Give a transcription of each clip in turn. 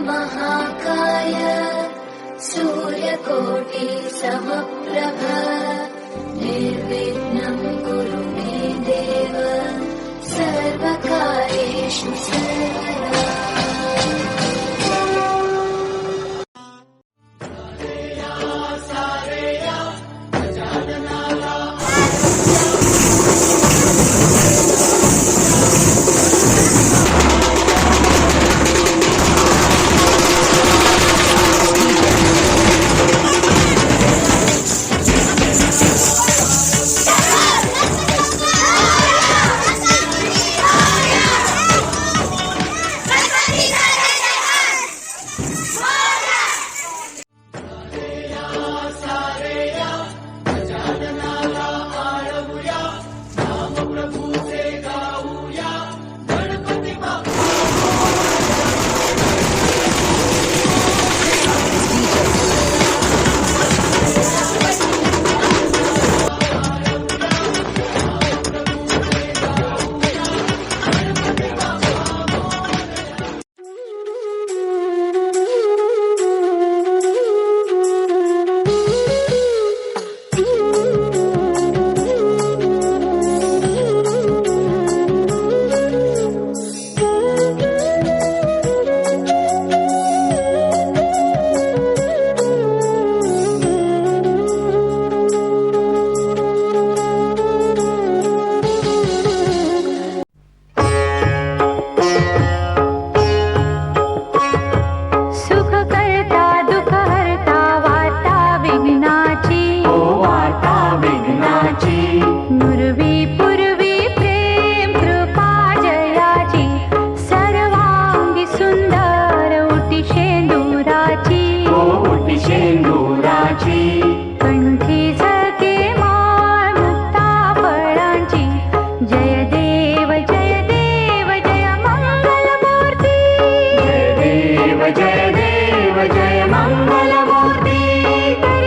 महाकाय सूर्यकोटि समप्रभ। निर्विघ्नम् कुरु मे देव। सर्वकारेषु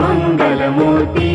మంగళమూర్తి.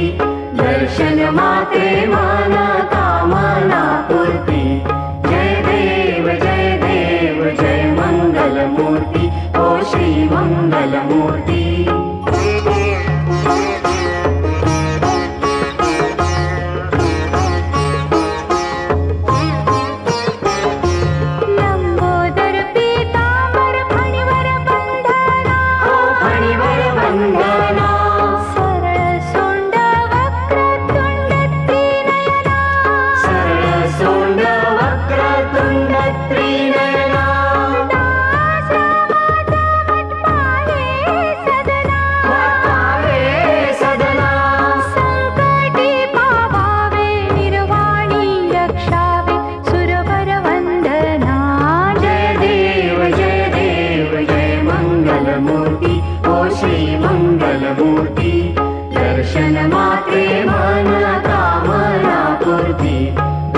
प्रेमाना कामना पूर्ती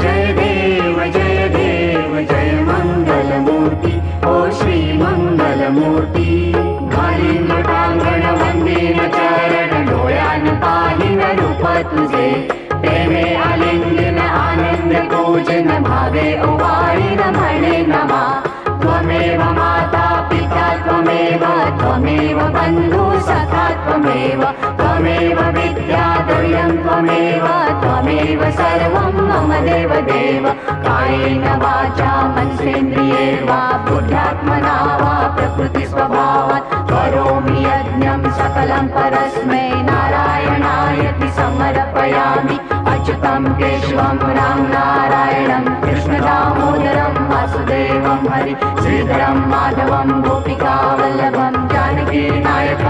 जय देव जय देव जय मङ्गलमूर्ति ओ श्रीमङ्गलमूर्ति घालिन टाङ्गण वन्देन चरण डोळ्यान पाहिन रूप तुझे। प्रेमे आलिङ्गन आनन्द पूजन भावे ओवाळिन म्हणे नमा। त्वमेव माता पिता त्वमेव त्वमेव बन्ध त्वमेव त्वमेव विद्याद्रव्यं त्वमेव त्वमेव सर्वं मम देवदेव। कायेन वाचा मनसेन्द्रिये वा बुद्ध्यात्मना वा प्रकृतिस्वभावात्। करोमि यज्ञं सकलं परस्मै नारायणायति समर्पयामि। अच्युतं केशवं राम नारायणं कृष्णदामोदरं वासुदेवं हरि श्रीधरं माधवं गोपिकावल्लभं जानकी